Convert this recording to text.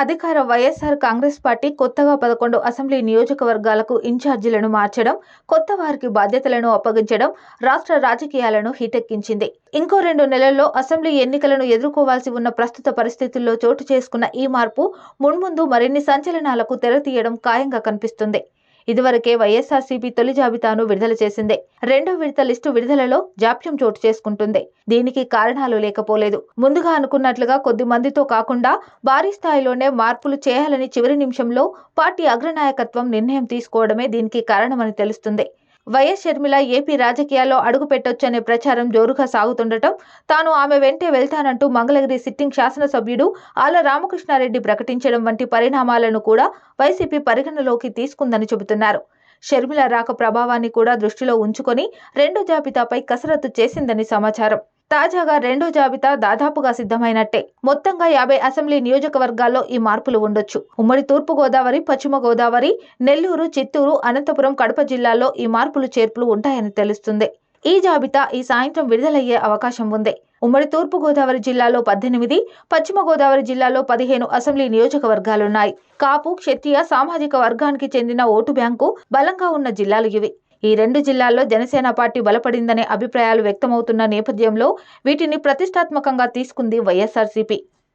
అధికార వైఎస్ఆర్ కాంగ్రెస్ పార్టీ కొత్తగా పదకొండు అసెంబ్లీ నియోజకవర్గాలకు ఇన్ఛార్జీలను మార్చడం కొత్త వారికి బాధ్యతలను అప్పగించడం రాష్ట్ర రాజకీయాలను హీటెక్కించింది. ఇంకో రెండు నెలల్లో అసెంబ్లీ ఎన్నికలను ఎదుర్కోవాల్సి ఉన్న ప్రస్తుత పరిస్థితుల్లో చోటు చేసుకున్న ఈ మార్పు మున్ముందు మరిన్ని సంచలనాలకు తెరతీయడం ఖాయంగా కనిపిస్తుంది. ఇదివరకే వైఎస్ఆర్సీపీ తొలి జాబితాను విడుదల చేసింది. రెండో విడత లిస్టు విడుదలలో జాప్యం చోటు చేసుకుంటుంది. దీనికి కారణాలు లేకపోలేదు. ముందుగా అనుకున్నట్లుగా కొద్ది మందితో కాకుండా భారీ స్థాయిలోనే మార్పులు చేయాలని చివరి నిమిషంలో పార్టీ అగ్రనాయకత్వం నిర్ణయం తీసుకోవడమే దీనికి కారణమని తెలుస్తుంది. వైఎస్ షర్మిల ఏపీ రాజకీయాల్లో అడుగు పెట్టొచ్చనే ప్రచారం జోరుగా సాగుతుండటం తాను ఆమె వెంటే వెళ్తానంటూ మంగళగిరి సిట్టింగ్ శాసనసభ్యుడు ఆల రామకృష్ణారెడ్డి ప్రకటించడం వంటి పరిణామాలను కూడా వైసీపీ పరిగణలోకి తీసుకుందని చెబుతున్నారు. షర్మిల రాక ప్రభావాన్ని కూడా దృష్టిలో ఉంచుకొని రెండో జాబితాపై కసరత్తు చేసిందని సమాచారం. తాజాగా రెండో జాబితా దాదాపుగా సిద్ధమైనట్టే. మొత్తంగా యాభై అసెంబ్లీ నియోజకవర్గాల్లో ఈ మార్పులు ఉండొచ్చు. ఉమ్మడి తూర్పు గోదావరి పశ్చిమ గోదావరి నెల్లూరు చిత్తూరు అనంతపురం కడప జిల్లాల్లో ఈ మార్పులు చేర్పులు ఉంటాయని తెలుస్తుంది. ఈ జాబితా ఈ సాయంత్రం విడుదలయ్యే అవకాశం ఉంది. ఉమ్మడి తూర్పు గోదావరి జిల్లాలో పద్దెనిమిది పశ్చిమ గోదావరి జిల్లాలో పదిహేను అసెంబ్లీ నియోజకవర్గాలున్నాయి. కాపు క్షత్రియ సామాజిక వర్గానికి చెందిన ఓటు బ్యాంకు బలంగా ఉన్న జిల్లాలు ఇవి. ఈ రెండు జిల్లాల్లో జనసేన పార్టీ బలపడిందనే అభిప్రాయాలు వ్యక్తమవుతున్న నేపథ్యంలో వీటిని ప్రతిష్టాత్మకంగా తీసుకుంది వైఎస్ఆర్సీపీ.